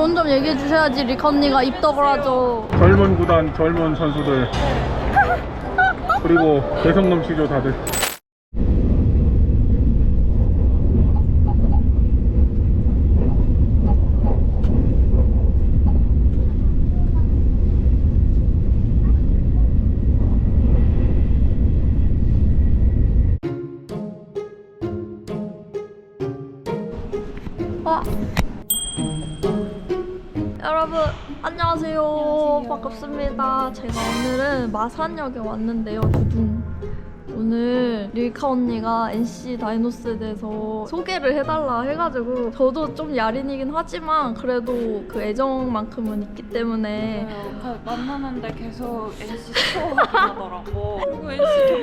좋은 점 얘기해 주셔야지 리카 언니가 입덕을 하죠. 젊은 구단, 젊은 선수들. 그리고 개성 넘치죠, 다들. 안녕하세요. 반갑습니다. 제가 오늘은 마산역에 왔는데요. 두둥. 오늘 릴카 언니가 NC 다이노스에 대해서 소개를 해달라 해가지고 저도 좀 야린이긴 하지만 그래도 그 애정만큼은 있기 때문에 그 만나는데 계속 NC 스코어 하더라고. 그리고 NC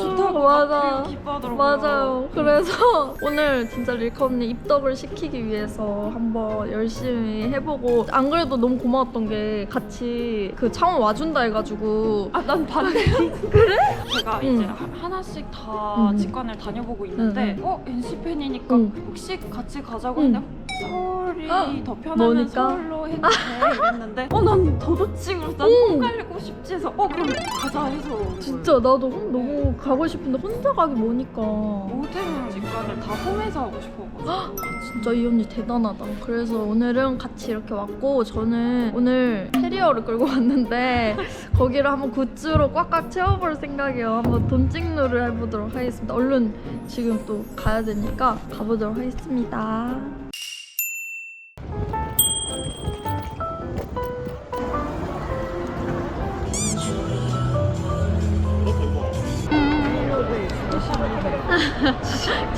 좋다고 맞아. 기뻐하더라고요. 맞아요. 그래서 오늘 진짜 릴카 언니 입덕을 시키기 위해서 한번 열심히 해보고 안 그래도 너무 고마웠던 게 같이 그 창원 와준다 해가지고 아, 난 반대. 그래? 제가 응. 이제 하- 하나씩 다 응. 직관을 다녀보고 있는데, 응, 어 NC 팬이니까 응. 혹시 같이 가자고 응. 했는데 서울이 어, 더 편하면 뭐니까? 서울로 해도 돼 이랬는데, 어 난 더 좋지. 그래서 난 응. 헷갈리고 싶지 해서, 어 그럼 가자 해서. 진짜 나도 혼- 너무 가고 싶은데 혼자 가기 뭐니까 모든 직관을 다 홈에서 하고 싶어가지고. 진짜 이 언니 대단하다 그래서 오늘은 같이 이렇게 왔고 저는 오늘 캐리어를 끌고 왔는데 거기를 한번 굿즈로 꽉꽉 채워볼 생각이에요 한번 돈 찍누를 해보도록 하겠습니다 얼른 지금 또 가야 되니까 가보도록 하겠습니다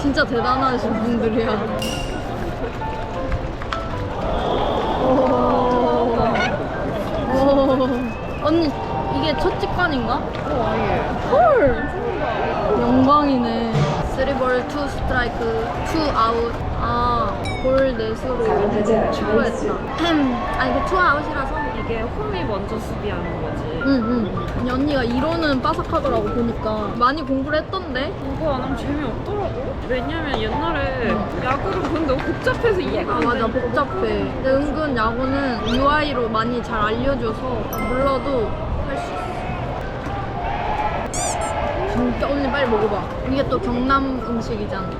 진짜 대단하신 분들이야. 오. 오. 언니 이게 첫 직관인가? 헐. 영광이네. 3볼 2 스트라이크 2 아웃. 아, 볼 넷으로 출루했다. 아, 이게 2 아웃이라서? 이게 홈이 먼저 수비하는 거지. 응, 응. 언니가 이론은 빠삭하더라고, 보니까. 많이 공부를 했던데? 그거 안 하면 재미없더라고. 왜냐면 옛날에 야구를 보는데 너무 복잡해서 이해가 아안 맞아 되니까. 복잡해 근데 은근 야구는 UI로 많이 잘 알려줘서 몰라도 할 수 있어 진짜 언니 빨리 먹어봐 이게 또 경남 음식이잖아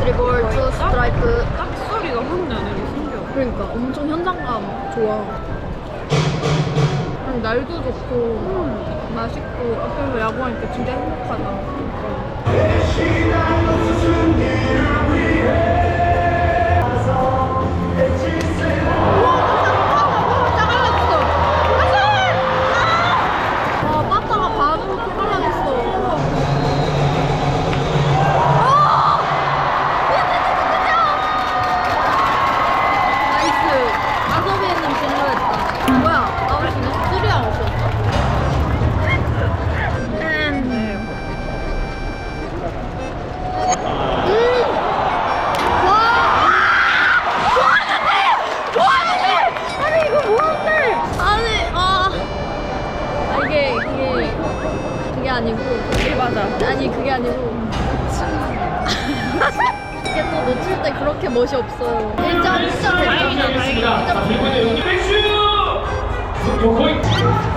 3볼 2 스트라이크 딱 소리가 확게 신기하다. 그러니까 엄청 현장감 좋아 날도 좋고 맛있고 앞에서 야구하니까 진짜 행복하다 와, 아니, 아니고. 이게 또 놓칠 때 그렇게 멋이 없어요. 1점, 1점 대표는 1점 백슈! 거의 모든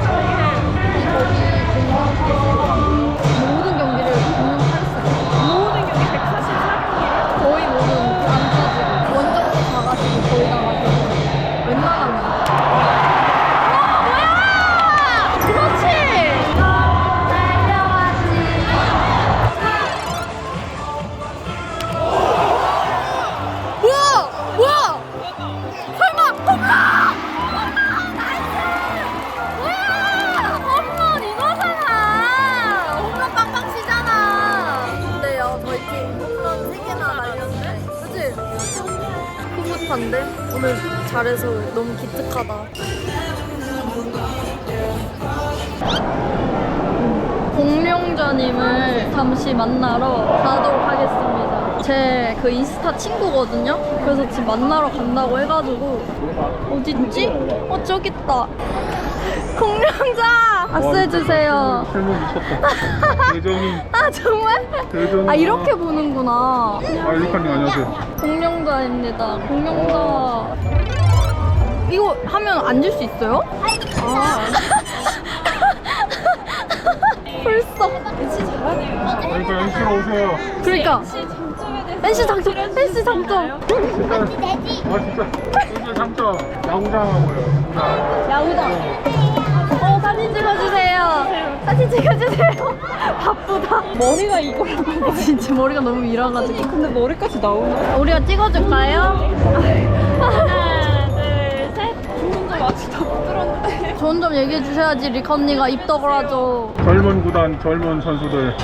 흐뭇한데? 오늘 잘해서 너무 기특하다. 공룡자님을 잠시 만나러 가도록 하겠습니다. 제 그 인스타 친구거든요? 그래서 지금 만나러 간다고 해가지고. 어딨지? 어 저기 있다. 공룡자 악수해주세요. 설명 미쳤다. 대정이, 아 정말? 대정이. 아 이렇게 보는구나. 아, 루카님 안녕하세요. 공룡자입니다. 공룡자. 이거 하면 앉을 수 있어요? 아. 벌써. 잘하네요. 그러니까 NC로 오세요. 그러니까 NC 장점에 대해서 NC 장점, NC 장점. 진짜. 아, 진짜. NC 장점. 야구장 하고요. 야구장. 어 사진 찍어주세요. 사진 찍어주세요. 바쁘다. 머리가 이거라고. 진짜 머리가 너무 밀어가지고. 근데 머리까지 나오나? 우리가 찍어줄까요? 하나, 둘, 셋. 좋은 점 아직 다 못 들었는데. 좋은 점 얘기해 주셔야지 리카 언니가 입덕을 하죠. 젊은 구단, 젊은 선수들.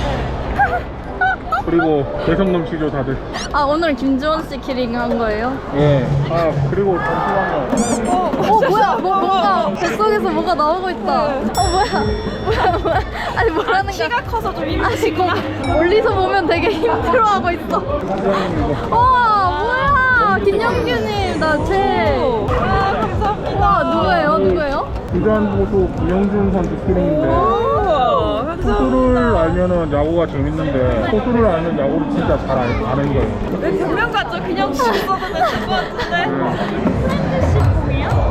그리고 개성 넘치죠, 다들. 아 오늘 김지원 씨 키링 한 거예요? 예. 아, 그리고 잠시만요. 어뭐 뱃속에서 뭐가 나오고 있다. 어 뭐야 뭐야 뭐야 아니 뭐라는 거야? 키가 커서 좀 힘. 아니 거 멀리서 보면 되게 힘들어하고 있어. 와 뭐야 김영규님 나 제. 아, 감사합니다. 와 누구예요 누구예요? 구단 보수 김영준 선수. 오, 감사합니다. 포수를 알면은 야구가 재밌는데 포수를 알면 야구를 진짜 잘 알- 아는 거예요. 왜 변명 같죠? 그냥 죽어도 될것 같은데.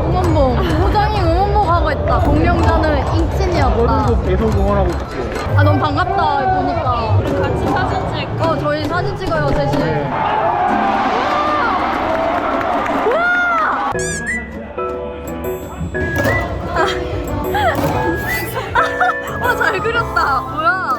응원봉 부장이 응원봉 하고 있다. 공룡자는 인친이었다. 저도 계속 응원하고 있고. 아 너무 반갑다 보니까. 우리 같이 사진 찍고. 어 저희 사진 찍어요 셋이. 네. 우와! 와, 잘 그렸다. 뭐야?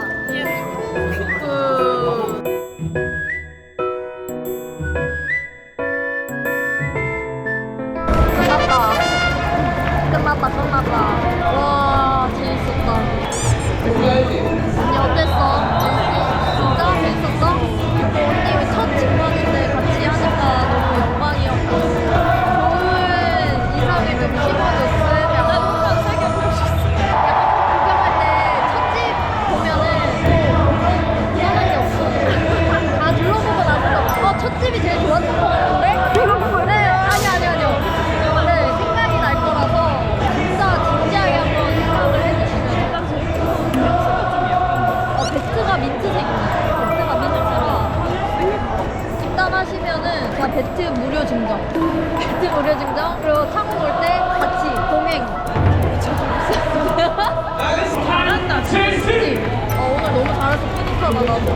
하시면은 다 베트 무료 증정. 베트 무료 증정. 그리고 창원 올때 같이 동행. 잘한다. 그치? 어, 오늘 너무 잘해서 뿌듯하다, 나도.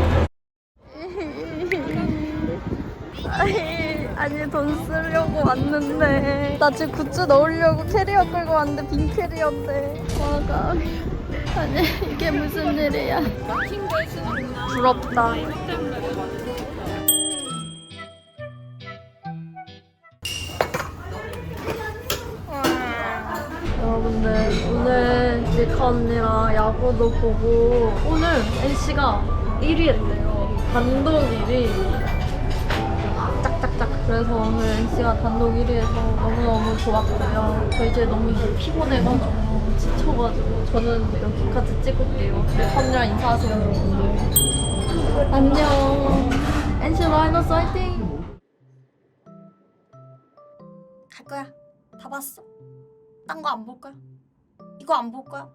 아니, 돈 쓰려고 왔는데. 나 지금 굿즈 넣으려고 캐리어 끌고 왔는데 빈 캐리어인데. 와가. 아니, 이게 무슨 일이야. 부럽다. 여러분들 오늘 리카 언니랑 야구도 보고 오늘 NC가 1위 했대요. 단독 1위. 짝짝짝. 그래서 오늘 NC가 단독 1위해서 너무너무 좋았고요. 저 이제 너무 피곤해가지고 지쳐가지고 저는 여기까지 찍을게요. 리카 언니랑 인사하세요 여러분들. 안녕. NC 라이너스 화이팅! 갈 거야. 다 봤어. 딴 거 안볼 거야. 이거 안볼 거야.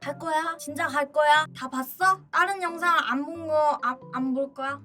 갈 거야. 진짜 갈 거야. 다 봤어? 다른 영상 안 본 거 안 안 볼 거야.